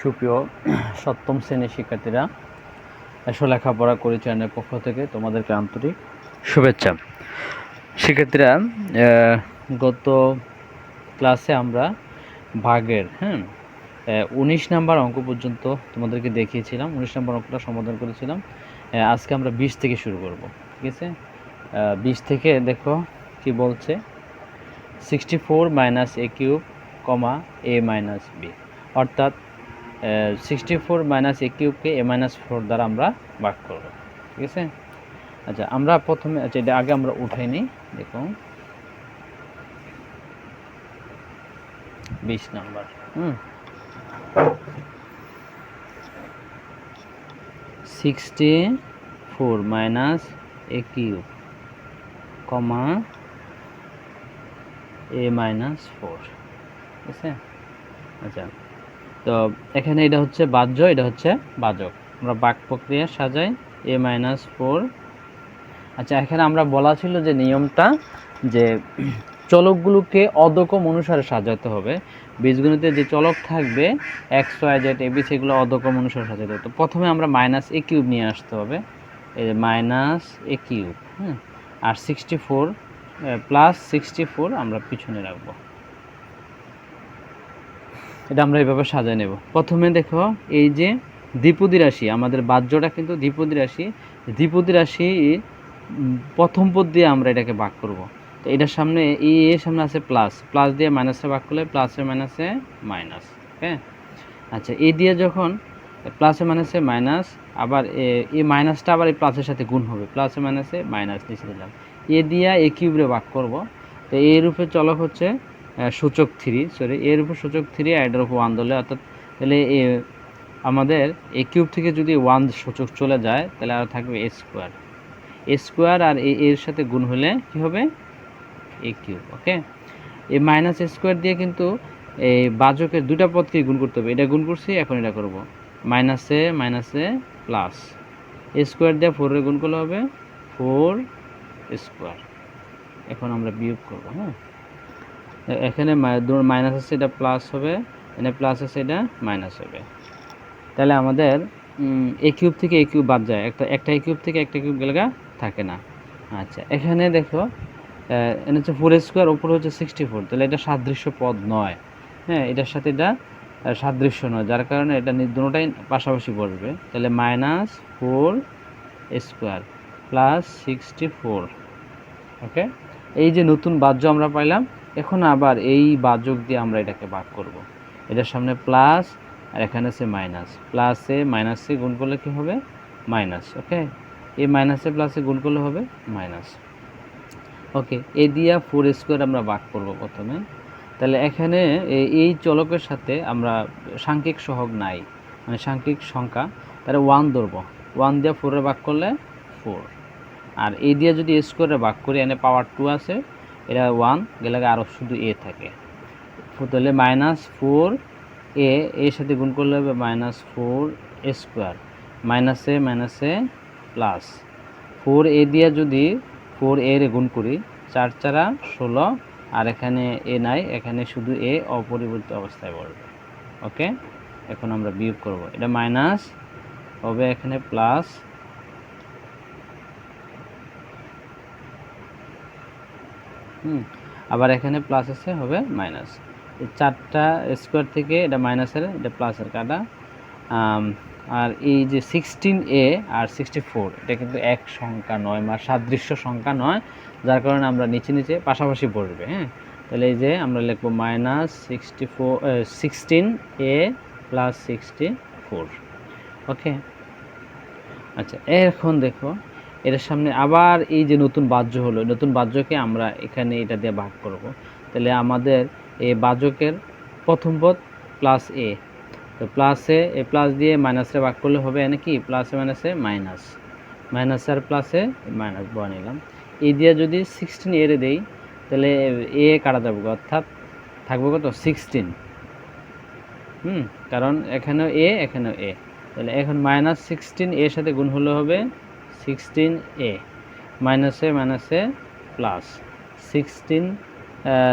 সুপ্রিয় সপ্তম শ্রেণির শিক্ষার্থীরা, এসো লেখাপড়া করি চ্যানেলের পক্ষ থেকে তোমাদেরকে আন্তরিক শুভেচ্ছা। শিক্ষার্থীরা গত ক্লাসে আমরা ভাগের হ্যাঁ উনিশ নাম্বার অঙ্ক পর্যন্ত তোমাদেরকে দেখিয়েছিলাম, উনিশ নাম্বার অঙ্কটা সমাধান করেছিলাম। আজকে আমরা বিশ থেকে শুরু করব, ঠিক আছে? বিশ থেকে দেখো কি বলছে sixty four minus a cube comma a minus b অর্থাৎ সিক্সটি ফোর মাইনাস এ কিউবকে এ মাইনাস ফোর দ্বারা আমরা ভাগ করব, ঠিক আছে? আচ্ছা আমরা প্রথমে আচ্ছা এটা আগে আমরা উঠাই নিই, দেখুন। বিশ number, hmm. Sixty four minus a cube comma a minus four ঠিক আছে? আচ্ছা তো এখানে এটা হচ্ছে বাহ্য, এটা হচ্ছে বাজক। আমরা বাক প্রক্রিয়া সাজাই, এ মাইনাস ফোর। আচ্ছা এখানে আমরা বলা ছিল যে নিয়মটা যে চলকগুলোকে অদকম অনুসারে সাজাতে হবে। বীজগণিতে যে চলক থাকবে, এক্স, ওয়াই, জেড এবি সেগুলো অদকম অনুসারে সাজাতে হবে। তো প্রথমে আমরা মাইনাস এ কিউব নিয়ে আসতে হবে। এই মাইনাস এ কিউব, হুম? আর sixty four plus sixty four আমরা পিছনে রাখব। এটা আমরা এইভাবে সাজায় নেব। প্রথমে দেখো, এই যে দ্বিপদী রাশি, আমাদের বাহ্যটা কিন্তু দ্বিপদী রাশি। দ্বিপদী রাশি প্রথম পদ দিয়ে আমরা এটাকে ভাগ করব। তো এটার সামনে, এই এর সামনে আছে প্লাস প্লাস দিয়ে মাইনাসে ভাগ করলে প্লাসে মাইনাসে মাইনাস হ্যাঁ আচ্ছা এই দিয়ে যখন প্লাসে মাইনাসে মাইনাস আবার এ- এই মাইনাসটা আবার এই প্লাসের সাথে গুণ হবে। প্লাসে মাইনাসে মাইনাস নিচে দিলাম। এ দিয়া এ কিউবরে ভাগ করব। তো এর উপরে চলক হচ্ছে সূচক থ্রি সরি এর উপর সূচক থ্রি আর এটার উপর ওয়ান ধরলে, অর্থাৎ তাহলে এ, আমাদের এ কিউব থেকে যদি ওয়ান সূচক চলে যায়, তাহলে আর থাকবে এ স্কোয়ার এ স্কোয়ার আর এ, এর সাথে গুণ হলে কি হবে? এ কিউব ওকে এই মাইনাস স্কোয়ার দিয়ে কিন্তু এই বাজকের দুটা পদকে গুণ করতে হবে। এটা গুণ করছি, এখন এটা করব। মাইনাসে মাইনাসে প্লাস এ স্কোয়ার দিয়ে ফোরের গুণ করলে হবে ফোর স্কোয়ার এখন আমরা বিয়োগ করব হ্যাঁ? এখানে মাইনাস আছে, এটা প্লাস হবে, এখানে প্লাস আছে, এটা মাইনাস হবে। তাহলে আমাদের এ কিউব থেকে এ কিউব বাদ যায়। একটা একটা এ কিউব থেকে একটা কিউব গেলে থাকে না। আচ্ছা এখানে দেখো এখানে হচ্ছে ফোর স্কোয়ার উপরে হচ্ছে সিক্সটি ফোর তাহলে এটা সাদৃশ্য পদ নয়। হ্যাঁ এটার সাথে এটা সাদৃশ্য নয়, যার কারণে এটা দুটোটাই পাশাপাশি বসবে। তাহলে minus four square plus sixty four okay এই যে নতুন বাহ্য আমরা পাইলাম এখন আবার এই বাহ্যক দিয়ে আমরা এটাকে ভাগ করব। এটার সামনে প্লাস আর এখানে আছে মাইনাস প্লাসে মাইনাসে গুণ করলে কি হবে? মাইনাস ওকে এই মাইনাসে প্লাসে গুণ করলে হবে? মাইনাস ওকে এ দিয়া ফোর স্কোয়ার আমরা ভাগ করব প্রথমে। তাহলে এখানে এই চলকের সাথে আমরা সাংখ্যিক সহগ নাই মানে সাংখ্যিক সংখ্যা। তাহলে ওয়ান ধরবো। ওয়ান দিয়ে ফোরে ভাগ করলে ফোর আর এ দিয়ে যদি স্কোয়ারে ভাগ করি এনে পাওয়ার টু আছে। এটা ওয়ান গেলে আরও শুধু এ থাকে। তাহলে মাইনাস ফোর এ এর সাথে গুণ করলে হবে মাইনাস ফোর এ স্কোয়ার মাইনাসে মাইনাসে প্লাস ফোর এ দিয়ে যদি ফোর এর গুণ করি, চার চারা ষোলো, আর এখানে এ নাই, এখানে শুধু এ অপরিবর্তিত অবস্থায় পড়বে। ওকে এখন আমরা বিয়োগ করব। এটা মাইনাস হবে এখানে প্লাস হুম। আবার এখানে প্লাস আছে, হবে মাইনাস এই চারটা স্কোয়ার থেকে এটা মাইনাসের এটা প্লাসের কাটা। আর এই যে সিক্সটিন এ আর সিক্সটি ফোর এটা কিন্তু এক সংখ্যা নয় বা সাদৃশ্য সংখ্যা নয়, যার কারণে আমরা নিচে নিচে পাশাপাশি পড়বে হ্যাঁ? তাহলে এই যে আমরা লিখব minus sixty four sixteen a plus sixty four okay আচ্ছা এখন দেখো এটার সামনে আবার এই যে নতুন বাহ্য হলো, নতুন বাহ্যকে আমরা এখানে এটা দিয়ে ভাগ করব। তাহলে আমাদের এই বাহ্যকের প্রথম পদ প্লাস এ তো প্লাসে এ প্লাস দিয়ে মাইনাসে ভাগ করলে হবে এনে কি? প্লাসে মাইনাসে মাইনাস মাইনাস আর প্লাসে মাইনাস বয়া নিলাম। এই দিয়ে যদি সিক্সটিন এর দেই, তাহলে এ কাটা যাবে অর্থাৎ থাকবে কত? সিক্সটিন হুম, কারণ এখানেও এ এখানেও এ তাহলে এখন মাইনাস সিক্সটিন এর সাথে গুণ হলে হবে সিক্সটিন এ মাইনাসে মাইনাসে প্লাস সিক্সটিন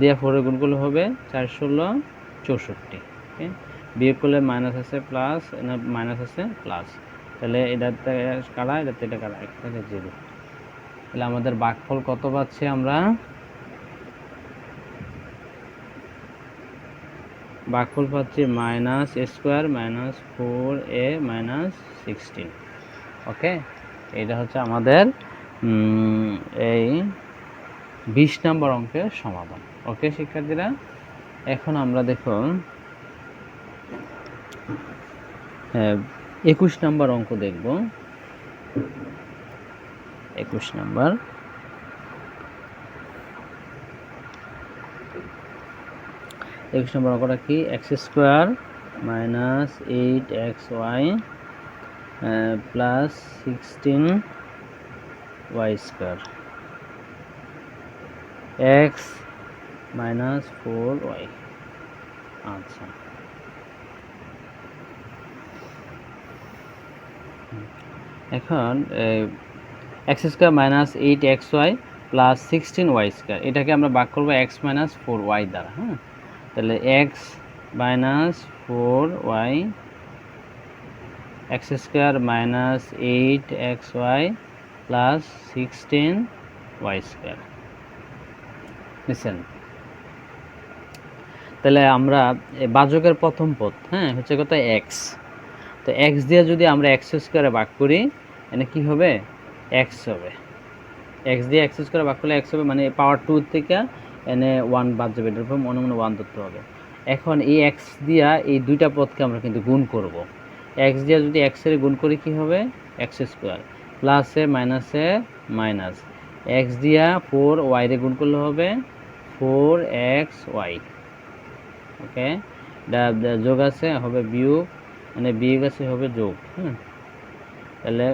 দিয়ে ফোরে গুণ হবে চার ষোলো চৌষট্টি ওকে বিয়োগ করলে মাইনাস আছে প্লাস মাইনাস আছে প্লাস তাহলে এটাতে কারা এটাতে এটা কারা এক থেকে জিরো তাহলে আমাদের বাঘফল কত পাচ্ছি আমরা? বাঘফল পাচ্ছি minus square minus four a minus sixteen okay এটা হচ্ছে আমাদের এই বিশ নম্বর অঙ্কের সমাধান। ওকে, শিক্ষার্থীরা? এখন আমরা দেখুন একুশ নম্বর অঙ্ক দেখব। একুশ নম্বর। একুশ নম্বর অঙ্কটা কি? X square minus eight x y plus sixteen y square x minus four y আচ্ছা। এখন x square minus eight x y plus sixteen y square এটাকে আমরা ভাগ করব এক্স মাইনাস ফোর ওয়াই দ্বারা হ্যাঁ? তাহলে x minus four y x square minus eight x y plus sixteen y square. বুঝছেন? তাহলে আমরা বাজকের প্রথম পদ হ্যাঁ হচ্ছে কত এক্স। তো এক্স দিয়ে যদি আমরা এক্স স্কোয়ারে ভাগ করি এনে কি হবে? এক্স হবে। এক্স দিয়ে এক্স স্কোয়ারে ভাগ করলে এক্স হবে মানে পাওয়ার টু থেকে এনে ওয়ান বাদ যাবে। উপর মনে মনে ওয়ান ধরতে হবে। এখন এই এক্স দিয়া এই দুইটা পদকে আমরা কিন্তু গুণ করব। এক্স দিয়ে যদি এক্সের গুণ করি কি হবে? এক্স স্কোয়ার প্লাসে মাইনাসে মাইনাস এক্স দিয়া ফোর ওয়াইরে গুণ করলে হবে ফোর এক্স ওয়াই ওকে যোগ আছে, হবে বিয়োগ মানে বিয়োগ আছে, হবে যোগ হ্যাঁ তাহলে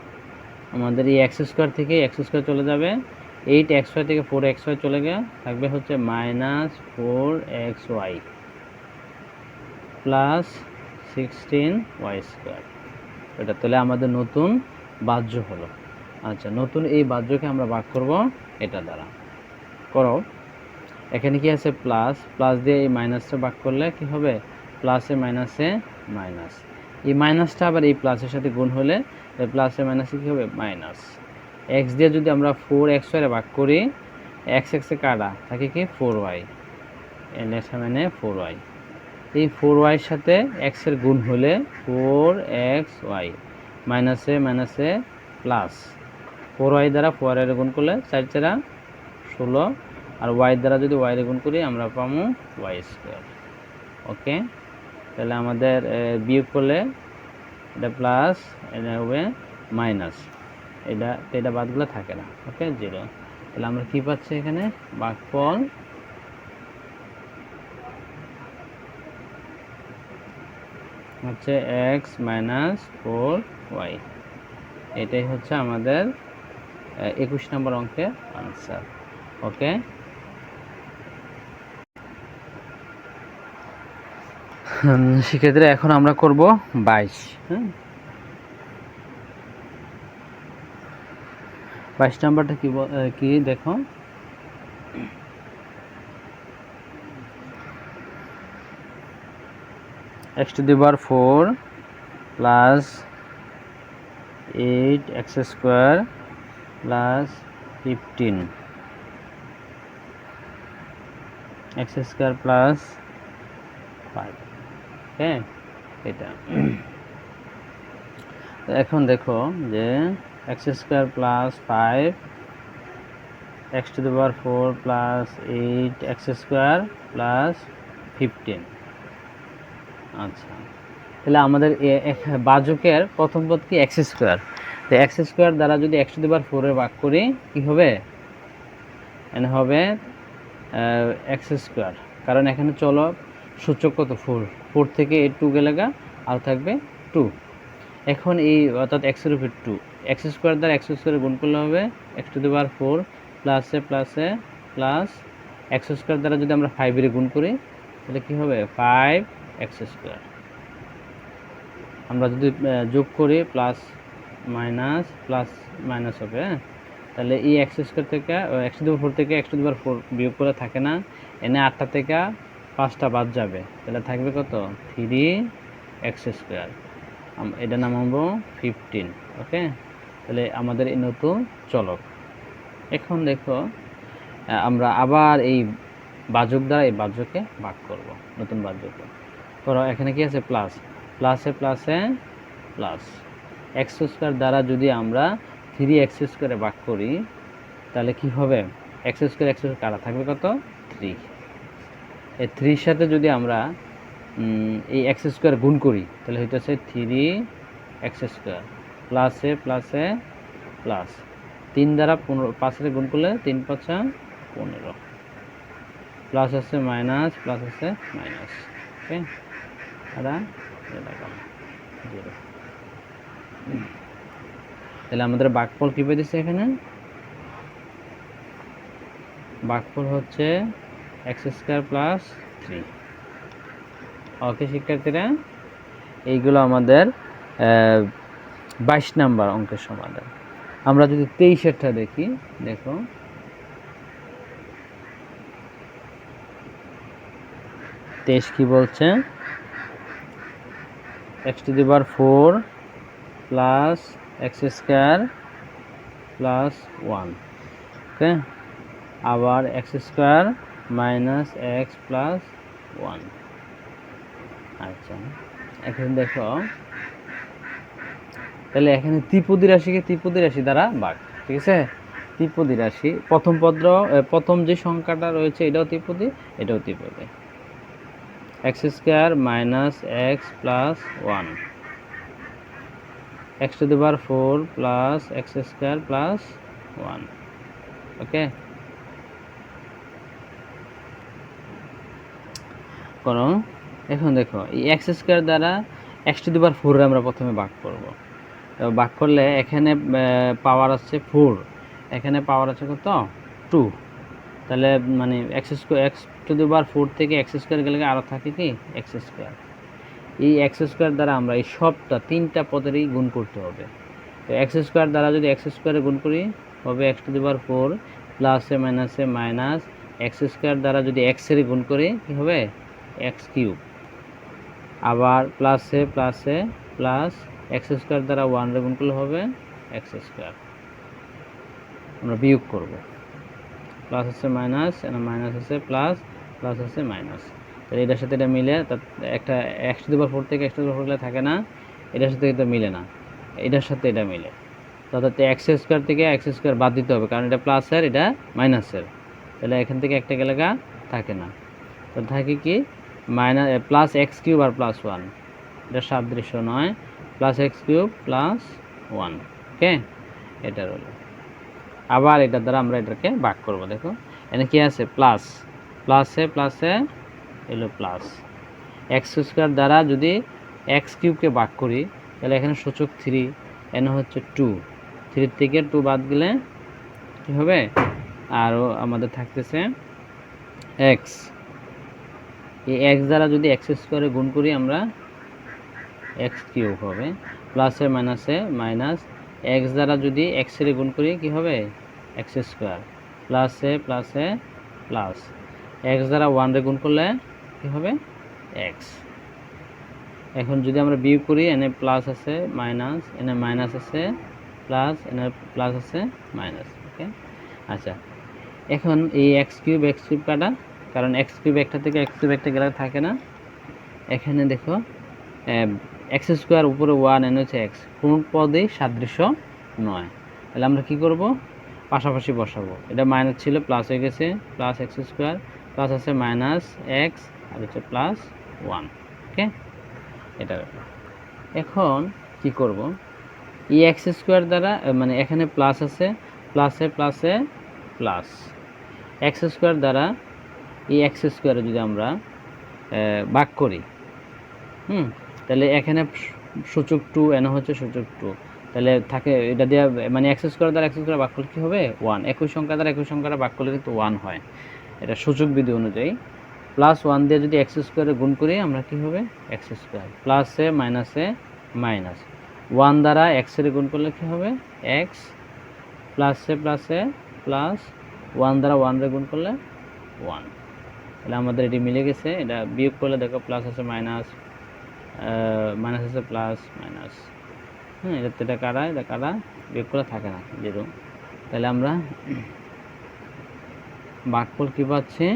আমাদের এই এক্স স্কোয়ার থেকে এক্স স্কোয়ার চলে যাবে। এইট এক্স ওয়াই থেকে ফোর এক্স ওয়াই চলে গিয়ে থাকবে হচ্ছে minus four x y plus sixteen y square. এটা তাহলে আমাদের নতুন বাহ্য হলো। আচ্ছা নতুন এই বাহ্যকে আমরা ভাগ করব এটা দ্বারা। করো। এখানে কি আছে? প্লাস। প্লাস দিয়ে এই মাইনাসটা ভাগ করলে কি হবে? প্লাসে মাইনাসে মাইনাস। এই মাইনাসটা আবার এই প্লাসের সাথে গুণ হলে প্লাসে মাইনাসে কী হবে? মাইনাস। এক্স দিয়ে যদি আমরা ফোর এক্স ওয়াইরে ভাগ করি এক্স এক্সে কাটা থাকে কি? ফোর ওয়াই লেখা মানে ফোর ওয়াই এই ফোর ওয়াইয়ের সাথে এক্সের গুণ হলে ফোর এক্স ওয়াই মাইনাসে মাইনাসে প্লাস ফোর ওয়াই দ্বারা ফোর ওয়াইয়ের গুণ করলে চার চারা ষোলো, আর ওয়াই দ্বারা যদি ওয়াইয়ের গুণ করি আমরা পাবো ওয়াই স্কোয়ার ওকে তাহলে আমাদের বিয়োগ করলে এটা প্লাস এটা হবে মাইনাস এটা এটা বাদগুলো থাকে না ওকে জিরো তাহলে আমরা কী পাচ্ছি এখানে? বাঘফল হচ্ছে এক্স মাইনাস ফোর ওয়াই এটাই হচ্ছে আমাদের একুশ নম্বর অঙ্কের আনসার ওকে সেক্ষেত্রে এখন আমরা করব বাইশ হ্যাঁ? বাইশ নাম্বারটা কি কি দেখো? X to the power four plus eight x square plus fifteen. X square plus five. Okay এটা। এখন দেখো যে x square plus five x to the power four plus eight x square plus fifteen. আচ্ছা। তাহলে আমাদের এ- বাজকের প্রথম পদ কি? X square. তো এক্স স্কোয়ার দ্বারা যদি একশো টু দি পাওয়ার ফোরে ভাগ করি, কি হবে? এখানে হবে এক্স স্কোয়ার। কারণ এখানে চলো, সূচক কত? ফোর। ফোর থেকে এই টু গেলে গা, আর থাকবে টু। এখন এই, অর্থাৎ এক্সের উপর টু। এক্স স্কোয়ার দ্বারা এক্স স্কোয়ার গুণ করলে হবে x to the power four প্লাসে প্লাসে প্লাস এক্স স্কোয়ার দ্বারা যদি আমরা ফাইভের গুণ করি, তাহলে কী হবে? Five x square. আমরা যদি যোগ করি প্লাস মাইনাস প্লাস মাইনাস হবে হ্যাঁ? তাহলে এই এক্স স্কোয়ার থেকে এক্স টু ফোর থেকে এক্স টু ফোর বিয়োগ করে থাকে না, এনে আটটা থেকে পাঁচটা বাদ যাবে। তাহলে থাকবে কত? Three x square. এটা নামাবো ফিফটিন ওকে? তাহলে আমাদের এই নতুন চলক। এখন দেখো আমরা আবার এই বাজক দ্বারা এই বাজকে ভাগ করব, নতুন বাজকে ধরো এখানে কি আছে? প্লাস। প্লাসে প্লাসে প্লাস। এক্স স্কোয়ার দ্বারা যদি আমরা থ্রি এক্স স্কোয়ারে ভাগ করি, তাহলে কি হবে? এক্স স্কোয়ার এক্স স্কোয়ার কাটা থাকবে কত? থ্রি। এই থ্রির সাথে যদি আমরা এই এক্স স্কোয়ার গুণ করি, তাহলে হইতেছে থ্রি এক্স স্কোয়ার। প্লাসে প্লাসে প্লাস। তিন দ্বারা পনেরো, পাঁচের গুণ করলে তিন পাঁচা পনেরো। প্লাস আছে মাইনাস, প্লাস আছে মাইনাস। ওকে? তাহলে আমাদের বাকফল কী পেয়েছে এখানে? বাকফল হচ্ছে x square plus three okay শিক্ষার্থীরা, এইগুলো আমাদের বাইশ নাম্বার অঙ্কের সমাধান। আমরা যদি তেইশেরটা দেখি, দেখো। তেইশ কি বলছে? X to the power four plus x square plus one, okay? আবার x square minus x plus one. আচ্ছা এখন দেখো, তাহলে এখানে ত্রিপদী রাশিকে ত্রিপদী রাশি দ্বারা ভাগ, ঠিক আছে? ত্রিপদী রাশি, প্রথম পদ্র প্রথম যে সংখ্যাটা রয়েছে এটাও ত্রিপদী এটাও ত্রিপদী। X square minus x plus one. X to the power four plus x square plus one. Okay? করো, এখন দেখো, এই এক্স স্কোয়ার দ্বারা x to the power four আমরা প্রথমে ভাগ করব। ভাগ করলে এখানে পাওয়ার আছে ফোর। এখানে পাওয়ার আছে কত? টু। তাহলে মানে x square x to the power four থেকে এক্স স্কোয়ার গেলে আরও থাকে কি? এক্স স্কোয়ার এই এক্স স্কোয়ার দ্বারা আমরা এই সবটা, তিনটা পদেরই গুণ করতে হবে। তো এক্স স্কোয়ার দ্বারা যদি এক্স স্কোয়ারে গুণ করি, হবে x to the power four প্লাসে মাইনাসে মাইনাস এক্স স্কোয়ার দ্বারা যদি এক্সের গুণ করি, কী হবে? এক্স কিউব আবার প্লাসে প্লাসে প্লাস এক্স স্কোয়ার দ্বারা ওয়ান গুণ করলে হবে এক্স স্কোয়ার আমরা বিয়োগ করব। প্লাস আছে মাইনাস মাইনাস আছে প্লাস প্লাস আছে মাইনাস তাহলে এটার সাথে এটা মিলে তার একটা এক্স টু ফোর থেকে এক্স টু ফোর থাকে না, এটার সাথে এটা মিলে না। এটার সাথে এটা মিলে। অর্থাৎ এক্স স্কোয়ার থেকে এক্স স্কোয়ার বাদ দিতে হবে, কারণ এটা প্লাসের এটা মাইনাসের তাহলে এখান থেকে একটা গা থাকে না। তো থাকে কি মাইনাস প্লাস এক্স কিউব আর প্লাস ওয়ান এটা সাদৃশ্য নয়। Plus x cube plus one okay এটা রইল। আবার এটার দ্বারা আমরা এটাকে ভাগ করব, দেখো। এখানে কি আছে? প্লাস। প্লাসে প্লাসে এলো প্লাস। এক্স স্কোয়ার দ্বারা যদি এক্স কিউবকে ভাগ করি, তাহলে এখানে সূচক থ্রি, এনে হচ্ছে টু। থ্রি থেকে টু বাদ গেলে কী হবে? আরও আমাদের থাকতেছে এক্স। এই এক্স দ্বারা যদি এক্স স্কোয়ারে গুণ করি আমরা, এক্স কিউব হবে। প্লাসে, মাইনাসে, মাইনাস। এক্স দ্বারা যদি এক্সের গুণ করি, কি হবে? X square. প্লাসে প্লাসে প্লাস। এক্স দ্বারা ওয়ান রে গুণ করলে কি হবে? এক্স। এখন যদি আমরা বিয়োগ করি, এনে প্লাস আছে, মাইনাস, এনে মাইনাস আছে, প্লাস, এনে প্লাস আছে, মাইনাস, ওকে? আচ্ছা এখন এই এক্স কিউব এক্স কিউব কাটা, কারণ এক্স কিউব একটা থেকে এক্স কিউব একটা গেলে থাকে না। এখানে দেখো এক্স স্কোয়ার উপরে ওয়ান, এন হচ্ছে এক্স। কোন পদেই সাদৃশ্য নয়। তাহলে আমরা কি করব? পাশাপাশি বসাবো। এটা মাইনাস ছিল প্লাস হয়ে গেছে প্লাস এক্স স্কোয়ার প্লাস আছে মাইনাস এক্স আর হচ্ছে প্লাস ওয়ান ওকে এটা এখন কি করব? ই এক্স স্কোয়ার দ্বারা মানে এখানে প্লাস আছে প্লাসে প্লাসে প্লাস এক্স স্কোয়ার দ্বারা এই এক্স স্কোয়ারে যদি আমরা ভাগ করি, হুম? তাহলে এখানে সূচক টু এনে হচ্ছে সূচক টু তাহলে থাকে, এটা দিয়ে মানে অ্যাক্সেস স্কোয়ার দ্বারা স্কোয়ার ভাগ করলে কী হবে? ওয়ান একই সংখ্যা দ্বারা একই সংখ্যাটা ভাগ করলে কিন্তু ওয়ান হয়। এটা সূচক বিধি অনুযায়ী। প্লাস ওয়ান দিয়ে যদি এক্স স্কোয়ারে গুণ করি আমরা কী হবে? এক্স স্কোয়ার প্লাসে মাইনাসে মাইনাস ওয়ান দ্বারা এক্সের গুণ করলে কী হবে? এক্স প্লাসে প্লাসে প্লাস ওয়ান দ্বারা ওয়ান রে গুণ করলে ওয়ান তাহলে আমাদের এটি মিলে গেছে। এটা বিয়োগ করলে দেখো প্লাস আছে মাইনাস মাইনাস আছে প্লাস মাইনাস হ্যাঁ এটা তো এটা কারা এটা কারা বিয়োগ করে থাকে না জিরো তাহলে আমরা ভাগফল কী পাচ্ছি?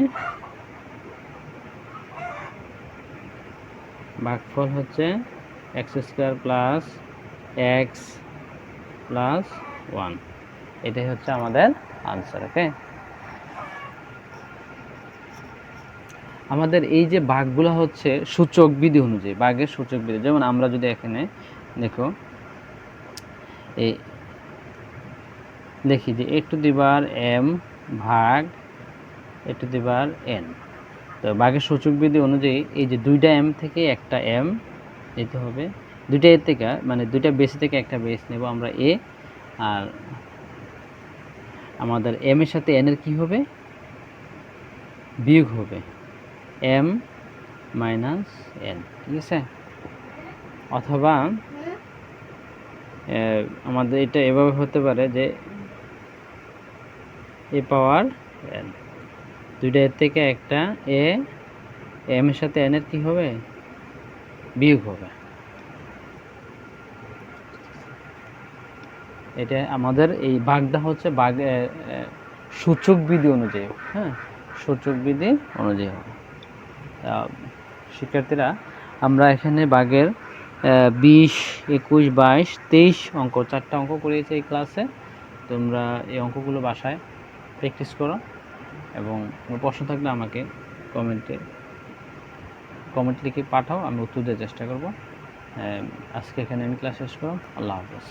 ভাগফল হচ্ছে x square plus x plus one. এটাই হচ্ছে আমাদের আনসার, ওকে? আমাদের এই যে বাঘগুলো হচ্ছে সূচক বিধি অনুযায়ী, বাঘের সূচক বিধি। যেমন আমরা যদি এখানে দেখো এই দেখি যে এ টু দিবার এম ভাগ এ টু দিবার এন। তো বাঘের সূচক বিধি অনুযায়ী এই যে দুইটা এম থেকে একটা এম নিতে হবে। দুইটা এর থেকে মানে দুইটা বেস থেকে একটা বেস নেব আমরা এ। আর আমাদের এম এর সাথে এন এর কি হবে? বিয়োগ হবে এম মাইনাস এন ঠিক আছে? অথবা এ, আমাদের এটা এভাবে হতে পারে যে এ পাওয়ার এন। দুইটা এর থেকে একটা এ, এম এর সাথে এন এর কি হবে? বিয়োগ হবে। এটা আমাদের এই বাগদা হচ্ছে বাগ সূচক বিধি অনুযায়ী হ্যাঁ? সূচক বিধি অনুযায়ী হবে। শিক্ষার্থীরা, আমরা এখানে বাঘের বিশ, একুশ, বাইশ, তেইশ অঙ্ক, চারটা অঙ্ক করিয়েছে এই ক্লাসে তোমরা এই অঙ্কগুলো বাসায় প্র্যাকটিস করো এবং কোনো প্রশ্ন থাকলে আমাকে কমেন্টে কমেন্ট লিখে পাঠাও, আমি উত্তর দেওয়ার চেষ্টা করব। আজকে এখানে আমি ক্লাস শেষ করো আল্লাহ হাফেজ।